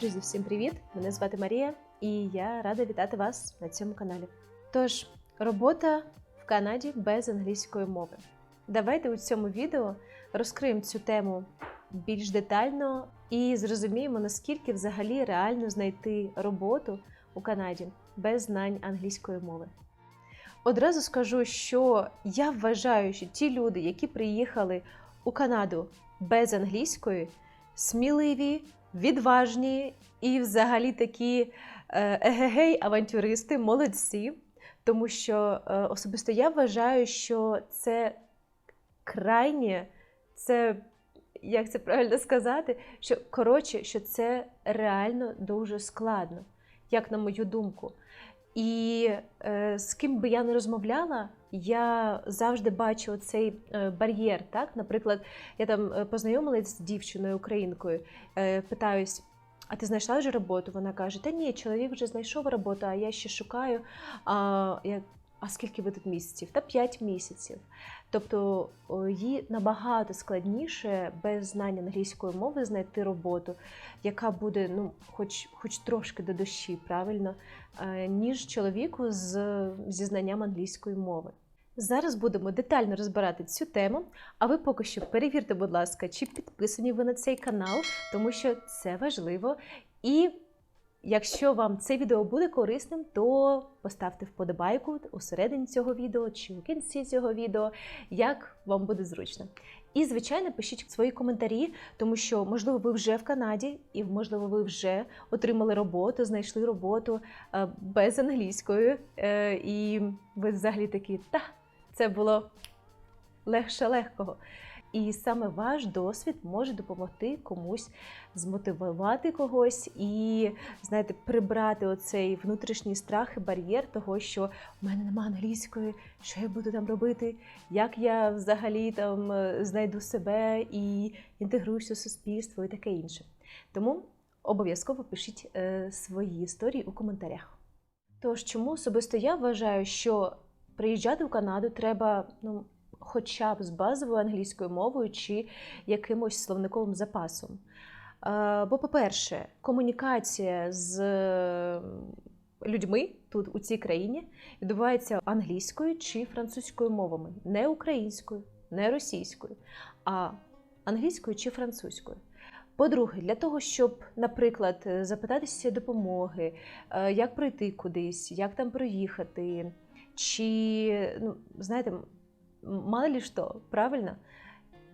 Друзі, всім привіт! Мене звати Марія, і я рада вітати вас на цьому каналі. Тож, робота в Канаді без англійської мови. Давайте у цьому відео розкриємо цю тему більш детально і зрозуміємо, наскільки взагалі реально знайти роботу у Канаді без знань англійської мови. Одразу скажу, що я вважаю, що ті люди, які приїхали у Канаду без англійської, сміливі, відважні і взагалі такі е, егегей авантюристи, молодці. Тому що е, особисто я вважаю, що це крайнє, це як це правильно сказати, що коротше, що це реально дуже складно, як на мою думку. І е, з ким би я не розмовляла, я завжди бачу цей е, бар'єр. Так, наприклад, я там е, познайомилась з дівчиною українкою, е, питаюсь. А ти знайшла вже роботу? Вона каже: Та ні, чоловік вже знайшов роботу, а я ще шукаю. А я, а скільки ви тут місяців? Та 5 місяців. Тобто їй набагато складніше без знання англійської мови знайти роботу, яка буде ну, хоч, хоч трошки до душі, правильно, ніж чоловіку з, зі знанням англійської мови. Зараз будемо детально розбирати цю тему. А ви поки що перевірте, будь ласка, чи підписані ви на цей канал, тому що це важливо. І якщо вам це відео буде корисним, то поставте вподобайку у середині цього відео чи у кінці цього відео, як вам буде зручно. І, звичайно, пишіть свої коментарі, тому що, можливо, ви вже в Канаді, і, можливо, ви вже отримали роботу, знайшли роботу е, без англійської, е, і ви взагалі такі, та, це було легше легкого. І саме ваш досвід може допомогти комусь змотивувати когось і, знаєте, прибрати оцей внутрішній страх і бар'єр того, що в мене немає англійської, що я буду там робити, як я взагалі там е, знайду себе і інтегруюся у суспільство і таке інше. Тому обов'язково пишіть е, свої історії у коментарях. Тож, чому особисто я вважаю, що приїжджати в Канаду треба ну, хоча б з базовою англійською мовою чи якимось словниковим запасом. Е, Бо, по-перше, комунікація з е, людьми тут у цій країні відбувається англійською чи французькою мовами, не українською, не російською, а англійською чи французькою. По-друге, для того, щоб, наприклад, запитатися допомоги, е, як пройти кудись, як там проїхати, чи, ну, знаєте, мало ли що, правильно?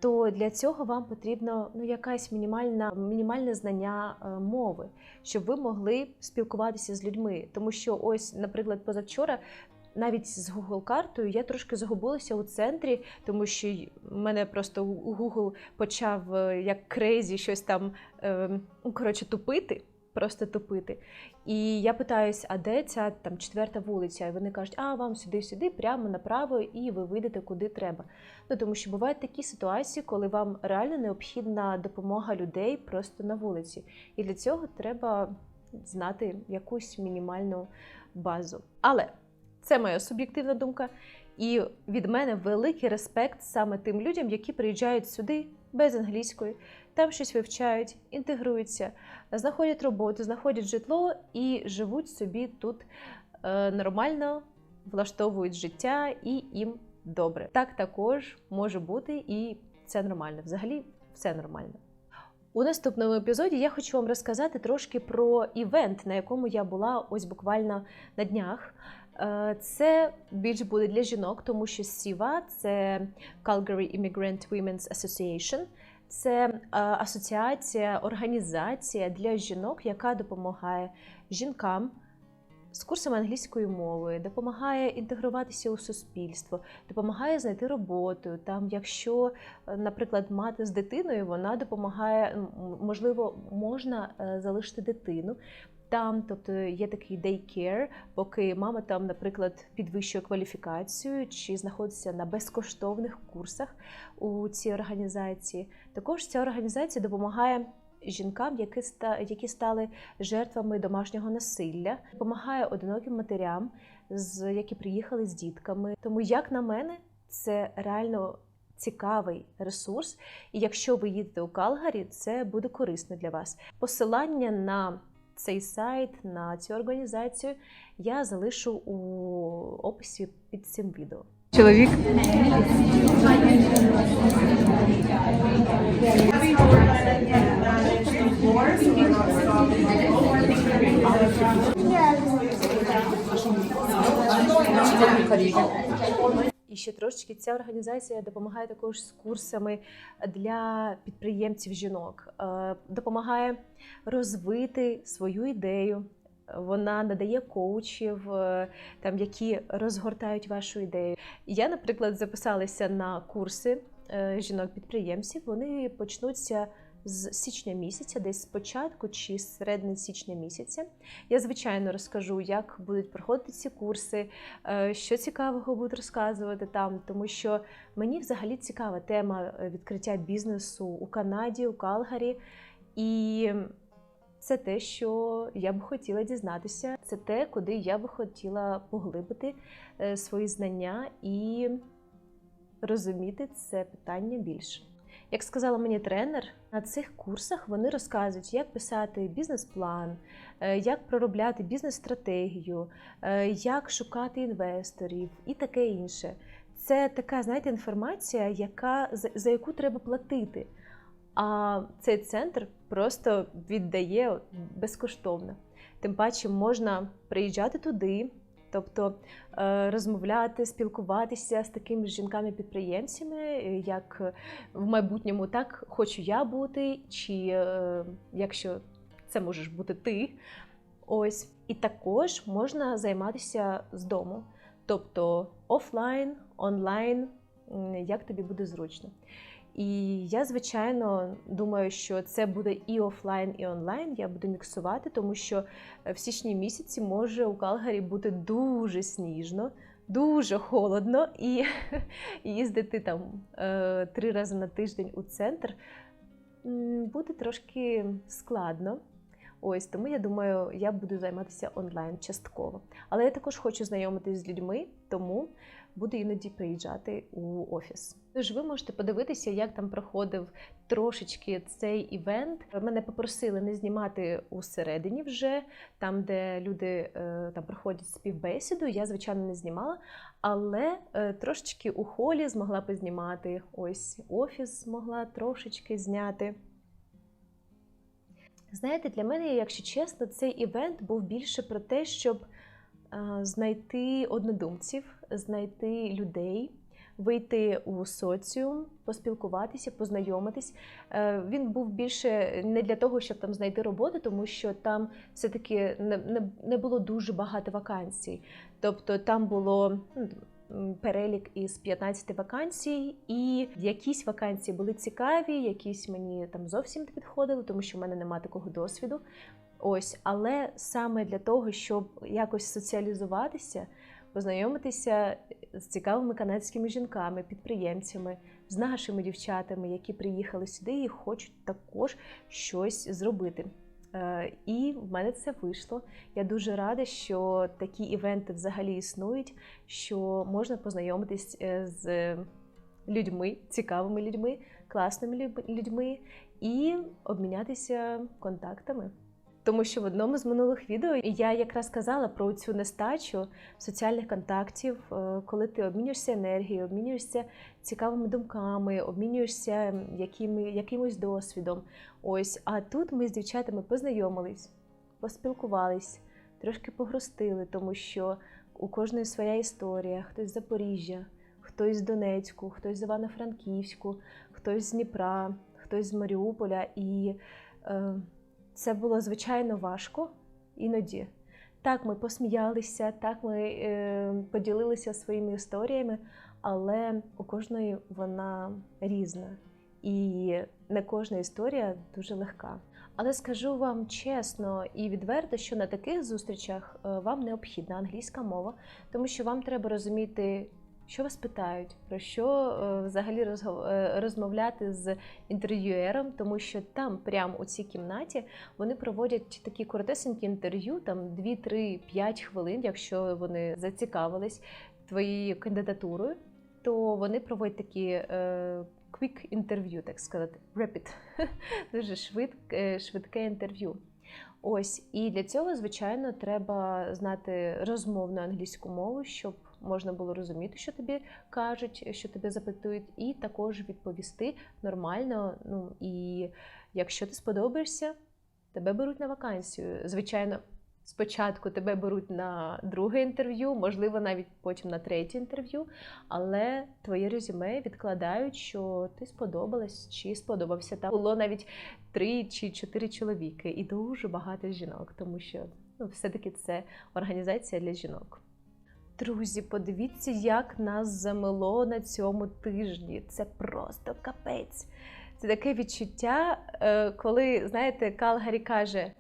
То для цього вам потрібно ну, якась мінімальна, мінімальне знання е, мови, щоб ви могли спілкуватися з людьми. Тому що, ось, наприклад, позавчора. Навіть з Google картою я трошки загубилася у центрі, тому що мене просто Google почав е, як крейзі щось там е, ну, коротше тупити просто тупити. І я питаюсь, а де ця там четверта вулиця? І вони кажуть, а вам сюди-сюди, прямо направо, і ви вийдете куди треба. Ну тому що бувають такі ситуації, коли вам реально необхідна допомога людей просто на вулиці. І для цього треба знати якусь мінімальну базу. Але це моя суб'єктивна думка. І від мене великий респект саме тим людям, які приїжджають сюди без англійської, там щось вивчають, інтегруються, знаходять роботу, знаходять житло і живуть собі тут е, нормально, влаштовують життя і їм добре. Так також може бути, і це нормально. Взагалі, все нормально. У наступному епізоді я хочу вам розказати трошки про івент, на якому я була ось буквально на днях. Е, це більш буде для жінок, тому що SIVA – це Calgary Immigrant Women's Association. Це е, асоціація, організація для жінок, яка допомагає жінкам з курсами англійської мови, допомагає інтегруватися у суспільство, допомагає знайти роботу. Там, якщо, е, наприклад, мати з дитиною, вона допомагає, можливо, можна залишити дитину там, тобто є такий daycare, поки мама там, наприклад, підвищує кваліфікацію чи знаходиться на безкоштовних курсах у цій організації. Також ця організація допомагає. Жінкам, які які стали жертвами домашнього насилля, допомагає одиноким матерям, з які приїхали з дітками. Тому, як на мене, це реально цікавий ресурс. І якщо ви їдете у Калгарі, це буде корисно для вас. Посилання на цей сайт, на цю організацію я залишу у описі під цим відео. Чоловік І ще трошечки ця організація допомагає також з курсами для підприємців жінок, Е, допомагає розвити свою ідею. Вона надає коучів, е, там які розгортають вашу ідею. Я, наприклад, записалася на курси е, жінок-підприємців. Вони почнуться з січня місяця, десь спочатку чи з середини січня місяця. Я звичайно розкажу, як будуть проходити ці курси, е, що цікавого будуть розказувати там, тому що мені взагалі цікава тема е, відкриття бізнесу у Канаді, у Калгарі. І це те, що я б хотіла дізнатися. Це те, куди я би хотіла поглибити е, свої знання і розуміти це питання більше. Як сказала мені тренер, на цих курсах вони розказують, як писати бізнес-план, е, як проробляти бізнес-стратегію, е, як шукати інвесторів і таке інше. Це така, знаєте, інформація, яка, за, за яку треба платити. А цей центр просто віддає безкоштовно. Тим паче можна приїжджати туди, тобто е, розмовляти, спілкуватися з такими жінками-підприємцями, е, як в майбутньому так хочу я бути, чи е, якщо це можеш бути ти. Ось. І також можна займатися з дому, тобто офлайн, онлайн, як тобі буде зручно. І я, звичайно, думаю, що це буде і офлайн, і онлайн. Я буду міксувати, тому що в січні місяці може у Калгарі бути дуже сніжно, дуже холодно, і їздити там е, три рази на тиждень у центр буде трошки складно. Ось тому я думаю, я буду займатися онлайн частково. Але я також хочу знайомитись з людьми, тому буду іноді приїжджати у офіс. Тож ви можете подивитися, як там проходив трошечки цей івент. Мене попросили не знімати усередині вже, там, де люди е, там проходять співбесіду. Я, звичайно, не знімала, але е, трошечки у холі змогла познімати. Ось офіс змогла трошечки зняти. Знаєте, для мене, якщо чесно, цей івент був більше про те, щоб знайти однодумців, знайти людей, вийти у соціум, поспілкуватися, познайомитись. Е, Він був більше не для того, щоб там знайти роботу, тому що там все-таки не, було дуже багато вакансій. Тобто там було. ну, Перелік із 15 вакансій, і якісь вакансії були цікаві, якісь мені там зовсім не підходили, тому що в мене немає такого досвіду. Ось, але саме для того, щоб якось соціалізуватися, познайомитися з цікавими канадськими жінками, підприємцями, з нашими дівчатами, які приїхали сюди і хочуть також щось зробити. Е, І в мене це вийшло. Я дуже рада, що такі івенти взагалі існують, що можна познайомитись е, з людьми, цікавими людьми, класними людьми і обмінятися контактами. Тому що в одному з минулих відео я якраз казала про цю нестачу соціальних контактів, е, коли ти обмінюєшся енергією, обмінюєшся цікавими думками, обмінюєшся якими, якимось досвідом. Ось, а тут ми з дівчатами познайомились, поспілкувались, трошки погрустили, тому що у кожної своя історія, хтось з Запоріжжя, хтось з Донецьку, хтось з Івано-Франківську, хтось з Дніпра, хтось з Маріуполя. І е, це було звичайно важко іноді. Так, ми посміялися, так ми е, поділилися своїми історіями, але у кожної вона різна. І не кожна історія дуже легка. Але скажу вам чесно і відверто, що на таких зустрічах е, вам необхідна англійська мова, тому що вам треба розуміти, що вас питають, про що е, взагалі е, розмовляти з інтерв'юером, тому що там, прямо у цій кімнаті, вони проводять такі коротесенькі інтерв'ю, там 2, 3, 5 хвилин, якщо вони зацікавились твоєю кандидатурою. то вони проводять такі е, quick інтерв'ю, так сказати, rapid, дуже швид, е, швидке інтерв'ю. Ось, і для цього, звичайно, треба знати розмовну англійську мову, щоб можна було розуміти, що тобі кажуть, що тебе запитують, і також відповісти нормально. Ну і якщо ти сподобаєшся, тебе беруть на вакансію. Звичайно, спочатку тебе беруть на друге інтерв'ю, можливо, навіть потім на третє інтерв'ю, але твоє резюме відкладають, що ти сподобалась чи сподобався. Там було навіть три чи чотири чоловіки, і дуже багато жінок, тому що ну, все-таки це організація для жінок. Друзі, подивіться, як нас замело на цьому тижні. Це просто капець. Це таке відчуття, е, коли, знаєте, Калгарі каже: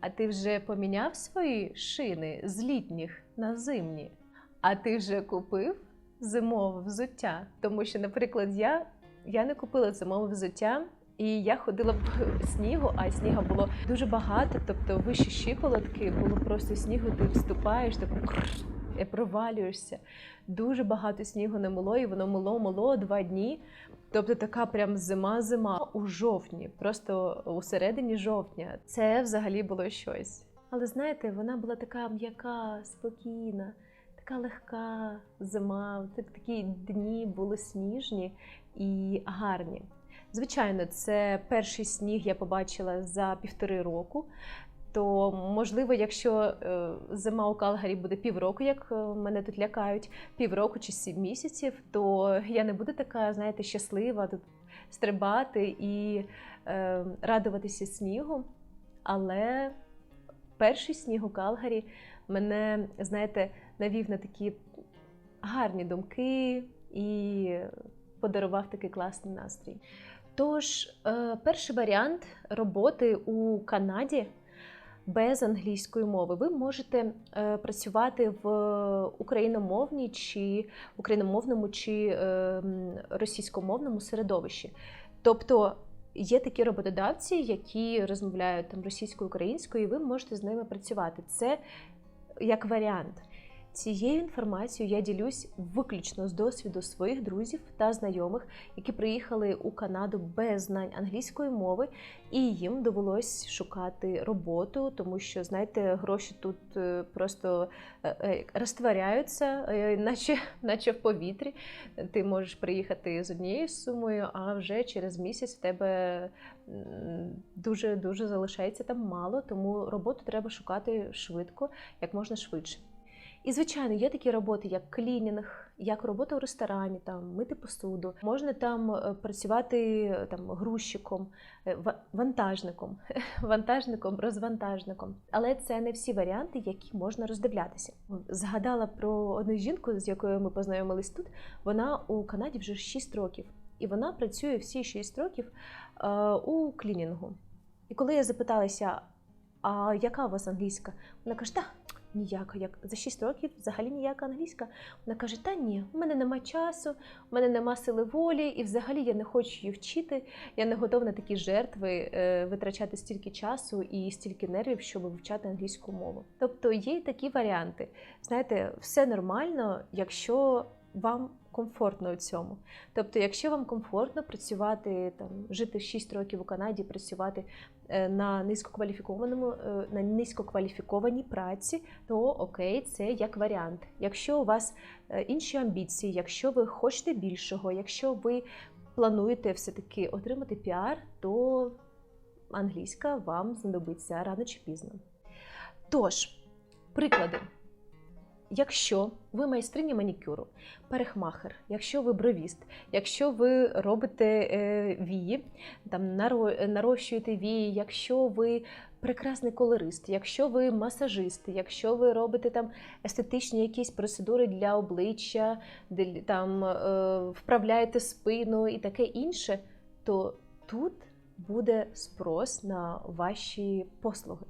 А ти вже поміняв свої шини з літніх на зимні? А ти вже купив зимове взуття? Тому що, наприклад, я, я не купила зимове взуття. І я ходила в снігу, а снігу було дуже багато, тобто вище щиколотки, було просто снігу, ти вступаєш, ти провалюєшся. Дуже багато снігу не мило, і воно мило, мило два дні. Тобто така прям зима-зима у жовтні, просто у середині жовтня. Це взагалі було щось. Але знаєте, вона була така м'яка, спокійна, така легка зима. Такі дні були сніжні і гарні. Звичайно, це перший сніг я побачила за півтори року. То можливо, якщо е, зима у Калгарі буде півроку, як е, мене тут лякають, півроку чи сім місяців, то я не буду така, знаєте, щаслива тут стрибати і е, радуватися снігу. Але перший сніг у Калгарі мене, знаєте, навів на такі гарні думки і подарував такий класний настрій. Тож, е, перший варіант роботи у Канаді без англійської мови. Ви можете е, працювати в україномовній чи україномовному чи е, російськомовному середовищі. Тобто є такі роботодавці, які розмовляють там російською українською, і ви можете з ними працювати. Це як варіант. Цією інформацією я ділюсь виключно з досвіду своїх друзів та знайомих, які приїхали у Канаду без знань англійської мови, і їм довелось шукати роботу, тому що, знаєте, гроші тут е, просто е, е, розтворяються, наче, наче в повітрі. Ти можеш приїхати з однією сумою, а вже через місяць в тебе дуже дуже залишається там мало, тому роботу треба шукати швидко, як можна швидше. І, звичайно, є такі роботи, як клінінг, як робота в ресторані, там мити посуду. Можна там е, працювати там грузчиком, е, вантажником, вантажником, розвантажником. Але це не всі варіанти, які можна роздивлятися. Згадала про одну жінку, з якою ми познайомились тут. Вона у Канаді вже 6 років, і вона працює всі 6 років е, у клінінгу. І коли я запиталася, а яка у вас англійська? Вона каже, так ніяка. Як за 6 років взагалі ніяка англійська. Вона каже: Та ні, у мене нема часу, в мене нема сили волі, і взагалі я не хочу її вчити. Я не готова на такі жертви е, витрачати стільки часу і стільки нервів, щоб вивчати англійську мову. Тобто є такі варіанти. Знаєте, все нормально, якщо вам комфортно у цьому. Тобто, якщо вам комфортно працювати там, жити 6 років у Канаді, працювати е, на низькокваліфікованому, е, на низькокваліфікованій праці, то окей, це як варіант. Якщо у вас е, інші амбіції, якщо ви хочете більшого, якщо ви плануєте все-таки отримати піар, то англійська вам знадобиться рано чи пізно. Тож, приклади. Якщо ви майстриня манікюру, перехмахер, якщо ви бровіст, якщо ви робите е, вії, там нарощуєте вії, якщо ви прекрасний колорист, якщо ви масажист, якщо ви робите там естетичні якісь процедури для обличчя, там е, вправляєте спину і таке інше, то тут буде спрос на ваші послуги.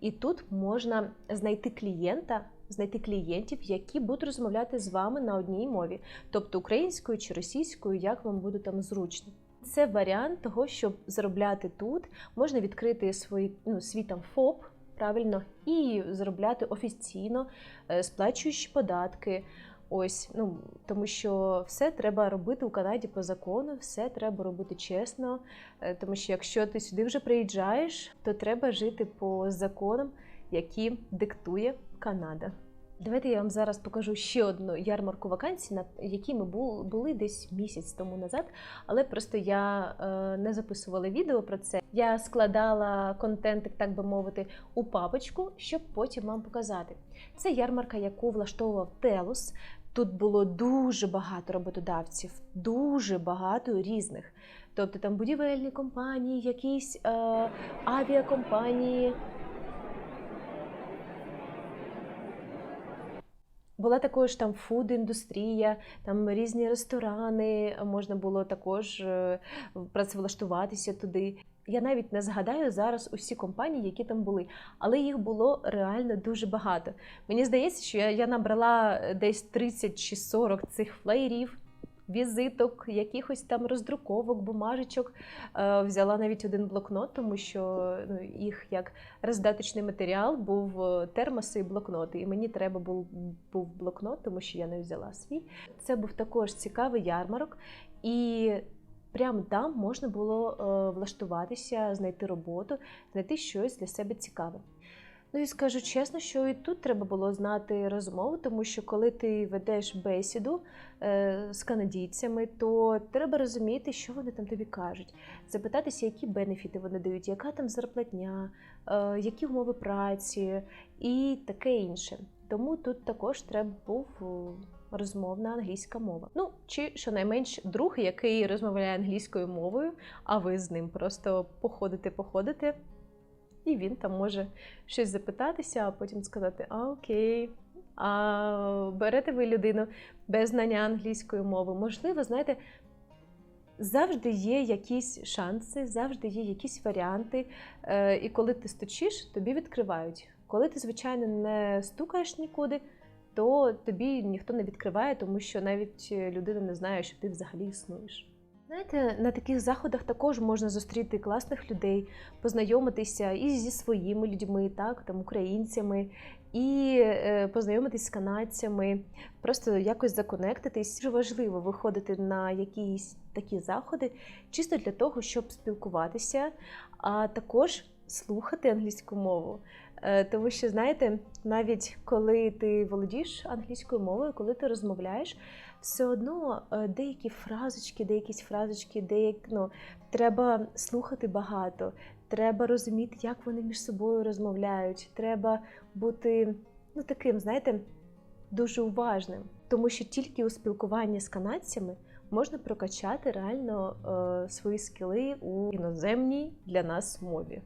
І тут можна знайти клієнта знайти клієнтів, які будуть розмовляти з вами на одній мові, тобто українською чи російською, як вам буде там зручно. Це варіант того, щоб заробляти тут. Можна відкрити свій, ну, свій там ФОП правильно і заробляти офіційно, е, сплачуючи податки. Ось, ну тому що все треба робити у Канаді по закону, все треба робити чесно. Е, Тому що якщо ти сюди вже приїжджаєш, то треба жити по законам, які диктує Канада. Давайте я вам зараз покажу ще одну ярмарку вакансій, на якій ми були десь місяць тому назад, але просто я е, не записувала відео про це. Я складала контент, так би мовити, у папочку, щоб потім вам показати. Це ярмарка, яку влаштовував Телус. Тут було дуже багато роботодавців, дуже багато різних. Тобто там будівельні компанії, якісь е, авіакомпанії. Була також там фуд-індустрія, там різні ресторани, можна було також е, працевлаштуватися туди. Я навіть не згадаю зараз усі компанії, які там були, але їх було реально дуже багато. Мені здається, що я, я набрала десь 30 чи 40 цих флеєрів, візиток, якихось там роздруковок, бумажечок. Е, Взяла навіть один блокнот, тому що ну, їх як роздаточний матеріал був е, термоси і блокноти. І мені треба був, був блокнот, тому що я не взяла свій. Це був також цікавий ярмарок. І прямо там можна було е, влаштуватися, знайти роботу, знайти щось для себе цікаве. Ну і скажу чесно, що і тут треба було знати розмову, тому що коли ти ведеш бесіду е, з канадійцями, то треба розуміти, що вони там тобі кажуть, запитатися, які бенефіти вони дають, яка там зарплатня, е, які умови праці і таке інше. Тому тут також треба був розмовна англійська мова. Ну чи щонайменш друг, який розмовляє англійською мовою, а ви з ним просто походите, походите. І він там може щось запитатися, а потім сказати: А окей, а берете ви людину без знання англійської мови? Можливо, знаєте, завжди є якісь шанси, завжди є якісь варіанти. Е, І коли ти стучиш, тобі відкривають. Коли ти, звичайно, не стукаєш нікуди, то тобі ніхто не відкриває, тому що навіть людина не знає, що ти взагалі існуєш. Знаєте, на таких заходах також можна зустріти класних людей, познайомитися і зі своїми людьми, так там українцями, і е, познайомитись з канадцями, просто якось законектитись. Дуже важливо виходити на якісь такі заходи, чисто для того, щоб спілкуватися, а також слухати англійську мову. Е, Тому що, знаєте, навіть коли ти володієш англійською мовою, коли ти розмовляєш, все одно е, деякі фразочки, деякісь фразочки, деякі, ну, треба слухати багато, треба розуміти, як вони між собою розмовляють. Треба бути ну, таким, знаєте, дуже уважним. Тому що тільки у спілкуванні з канадцями можна прокачати реально е, свої скіли у іноземній для нас мові.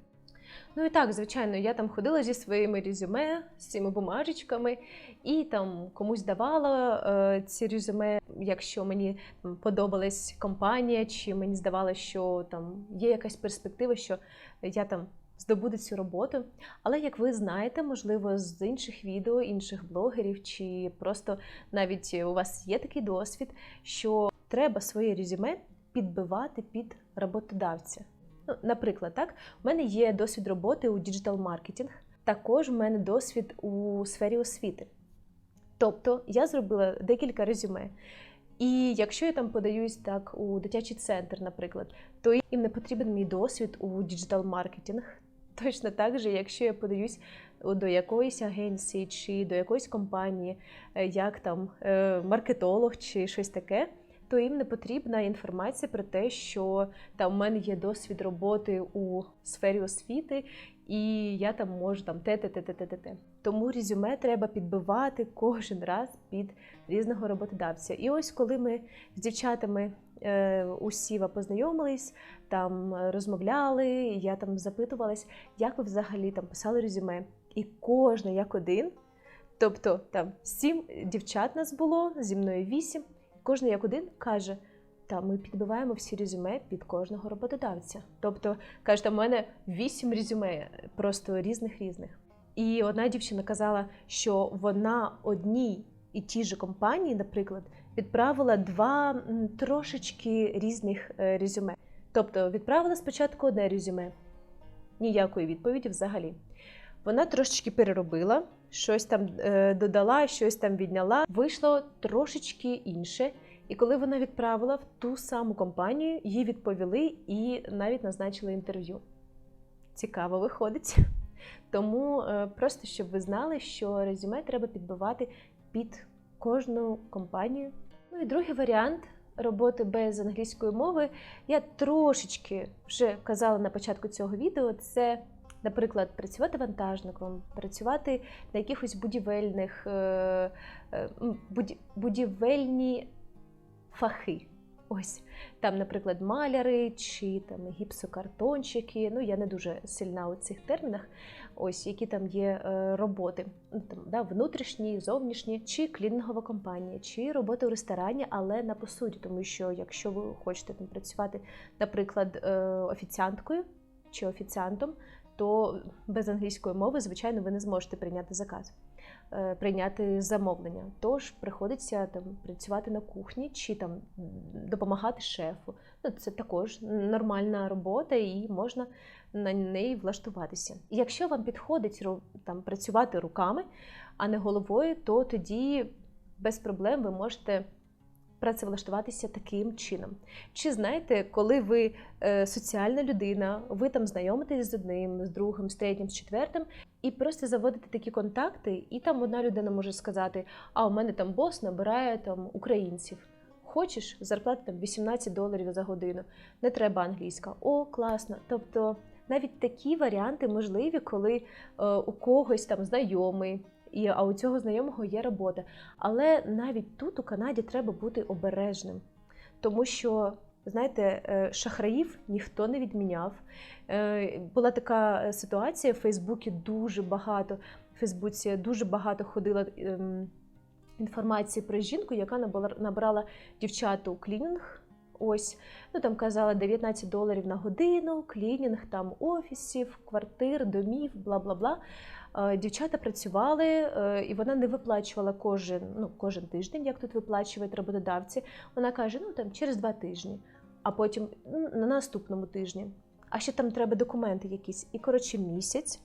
Ну і так, звичайно, я там ходила зі своїми резюме, з цими бумажечками, і там комусь давала е, ці резюме, якщо мені подобалась компанія, чи мені здавалося, що там є якась перспектива, що я там здобуду цю роботу. Але як ви знаєте, можливо, з інших відео, інших блогерів, чи просто навіть у вас є такий досвід, що треба своє резюме підбивати під роботодавця. Ну, наприклад, так, у мене є досвід роботи у діджитал-маркетинг, також у мене досвід у сфері освіти. Тобто я зробила декілька резюме. І якщо я там подаюсь так у дитячий центр, наприклад, то їм не потрібен мій досвід у діджитал-маркетинг. Точно так же, якщо я подаюсь до якоїсь агенції чи до якоїсь компанії, е, як там е, маркетолог чи щось таке, то їм не потрібна інформація про те, що там у мене є досвід роботи у сфері освіти, і я там можу там те, те, те, те, те, те, те. Тому резюме треба підбивати кожен раз під різного роботодавця. І ось коли ми з дівчатами е, у Сіва познайомились, там е, розмовляли, я там запитувалась, як ви взагалі там писали резюме. І кожна як один. Тобто там сім дівчат нас було, зі мною вісім. Кожна як один каже: та ми підбиваємо всі резюме під кожного роботодавця. Тобто, каже, у мене вісім резюме, просто різних різних. І одна дівчина казала, що вона одній і тій же компанії, наприклад, відправила два трошечки різних е, резюме. Тобто відправила спочатку одне резюме, ніякої відповіді взагалі. Вона трошечки переробила, щось там е, додала, щось там відняла. Вийшло трошечки інше. І коли вона відправила в ту саму компанію, їй відповіли і навіть назначили інтерв'ю. Цікаво виходить. Тому е, просто щоб ви знали, що резюме треба підбивати під кожну компанію. Ну і другий варіант роботи без англійської мови. Я трошечки вже казала на початку цього відео. Це, наприклад, працювати вантажником, працювати на якихось будівельних е, е, буді- будівельні фахи. Ось там, наприклад, маляри чи там гіпсокартончики. Ну я не дуже сильна у цих термінах. Ось які там є е, роботи, ну, там да, внутрішні, зовнішні, чи клінінгова компанія, чи робота у ресторані, але на посуді, тому що якщо ви хочете там працювати, наприклад, офіціанткою чи офіціантом, то без англійської мови, звичайно, ви не зможете прийняти заказ. е, Прийняти замовлення, тож приходиться там працювати на кухні чи там допомагати шефу. Ну це також нормальна робота, і можна на неї влаштуватися. І якщо вам підходить там працювати руками, а не головою, то тоді без проблем ви можете працевлаштуватися таким чином. Чи знаєте, коли ви е, соціальна людина, ви там знайомитесь з одним, з другим, з третім, з четвертим, і просто заводите такі контакти, і там одна людина може сказати: а у мене там бос набирає там українців. Хочеш зарплата там 18 доларів за годину, не треба англійська. О, класно. Тобто навіть такі варіанти можливі, коли е, у когось там знайомий, і, а у цього знайомого є робота. Але навіть тут у Канаді треба бути обережним, тому що. Знаєте, е, шахраїв ніхто не відміняв. Е, Була така ситуація в Фейсбуці дуже багато. В Фейсбуці дуже багато ходила ем, інформації про жінку, яка набрала дівчату клінінг. Ось, ну там казала 19 доларів на годину, клінінг там офісів, квартир, домів, бла бла бла. Е, Дівчата працювали, е, і вона не виплачувала кожен, ну, кожен тиждень, як тут виплачують роботодавці. Вона каже: ну там через два тижні, а потім «Ну, на наступному тижні. А ще там треба документи якісь. І коротше, місяць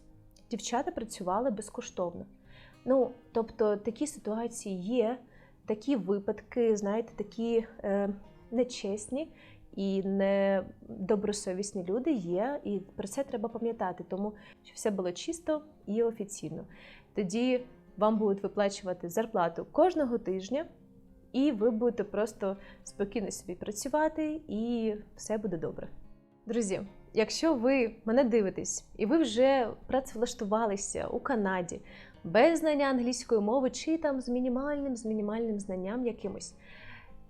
дівчата працювали безкоштовно. Ну, тобто такі ситуації є, такі випадки, знаєте, такі е, нечесні і недобросовісні люди є, і про це треба пам'ятати, тому що все було чисто і офіційно. Тоді вам будуть виплачувати зарплату кожного тижня, і ви будете просто спокійно собі працювати, і все буде добре. Друзі, якщо ви мене дивитесь і ви вже працевлаштувалися у Канаді без знання англійської мови чи там з мінімальним, з мінімальним знанням якимось,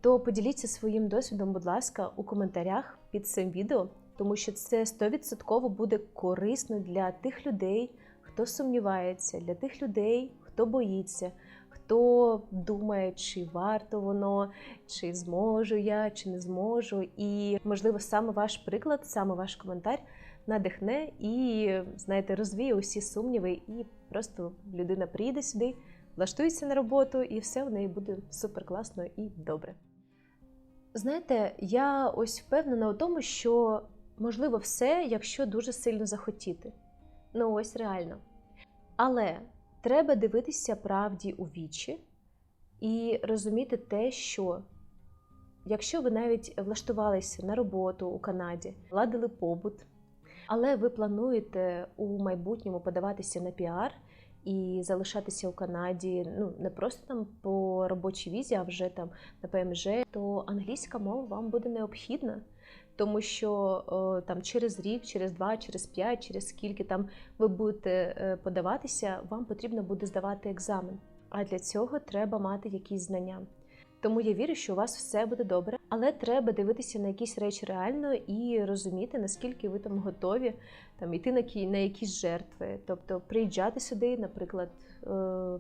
то поділіться своїм досвідом, будь ласка, у коментарях під цим відео, тому що це 100% буде корисно для тих людей, хто сумнівається, для тих людей, хто боїться, хто думає, чи варто воно, чи зможу я, чи не зможу. І, можливо, саме ваш приклад, саме ваш коментар надихне і, знаєте, розвіє усі сумніви, і просто людина приїде сюди, влаштується на роботу, і все в неї буде супер класно і добре. Знаєте, я ось впевнена у тому, що можливо все, якщо дуже сильно захотіти. Ну ось реально. Але треба дивитися правді у вічі і розуміти те, що якщо ви навіть влаштувалися на роботу у Канаді, ладили побут, але ви плануєте у майбутньому подаватися на піар і залишатися у Канаді, ну не просто там по робочій візі, а вже там на ПМЖ, то англійська мова вам буде необхідна. Тому що о, там через рік, через два, через п'ять, через скільки там ви будете е, подаватися, вам потрібно буде здавати екзамен. А для цього треба мати якісь знання. Тому я вірю, що у вас все буде добре, але треба дивитися на якісь речі реально і розуміти, наскільки ви там готові там іти на на якісь жертви, тобто приїжджати сюди, наприклад, е,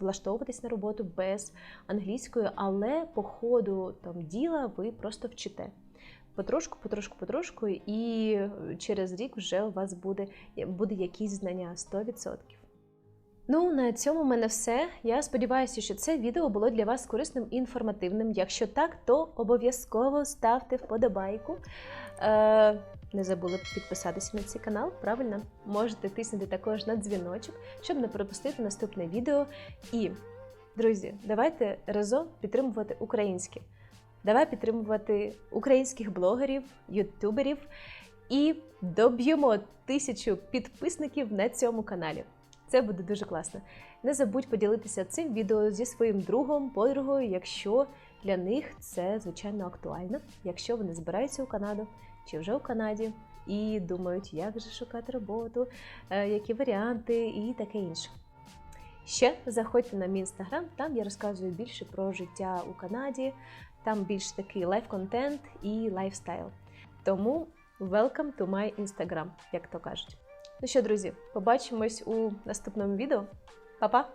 влаштовуватись на роботу без англійської, але по ходу там діла ви просто вчите. Потрошку, потрошку, потрошку, і через рік вже у вас буде, буде якісь знання 100%. Ну, на цьому в мене все. Я сподіваюся, що це відео було для вас корисним і інформативним. Якщо так, то обов'язково ставте вподобайку. Е, не забули підписатися на цей канал. Правильно, можете тиснути також на дзвіночок, щоб не пропустити наступне відео. І, друзі, давайте разом підтримувати українське. Давай підтримувати українських блогерів, ютуберів і доб'ємо тисячу підписників на цьому каналі. Це буде дуже класно. Не забудь поділитися цим відео зі своїм другом, подругою, якщо для них це звичайно актуально, якщо вони збираються у Канаду чи вже у Канаді і думають, як же шукати роботу, е, які варіанти і таке інше. Ще заходьте на мій інстаграм, там я розказую більше про життя у Канаді, там більш такий лайф-контент і лайфстайл. Тому welcome to my Instagram, як то кажуть. Ну що, друзі, побачимось у наступному відео. Па-па!